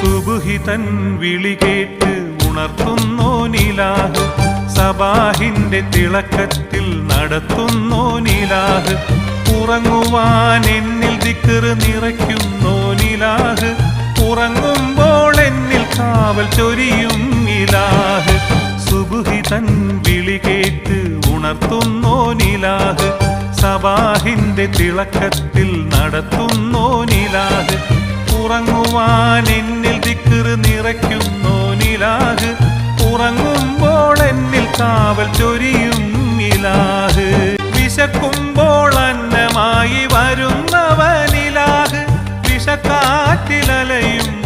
സുബുഹിതൻ വിളി കേട്ട് ഉണർത്തുന്നോ നിലാഹ്. സബാഹിന്റെ തിളക്കത്തിൽ നടത്തുന്നോ നിലാഹ്. ഉറങ്ങുവാൻ എന്നിൽ ദിക്കറ് നിറയ്ക്കുന്നോ നിലാഹ്. ഉറങ്ങുമ്പോൾ എന്നിൽ കാവൽ ചൊരിയും നിലാഹ്. സുബുഹിതൻ വിളി കേട്ട് ഉണർത്തുന്നോ നിലാഹ്. സബാഹിന്റെ തിളക്കത്തിൽ നടത്തുന്നോ നിലാഹ്. ഉറങ്ങുവാൻ എന്നിൽ കാവൽ ചൊരിയും ഇലാഹ്. വിശക്കുമ്പോൾ അന്നമായി വരുന്നവനിലാഹ്. വിഷക്കാറ്റിലലയും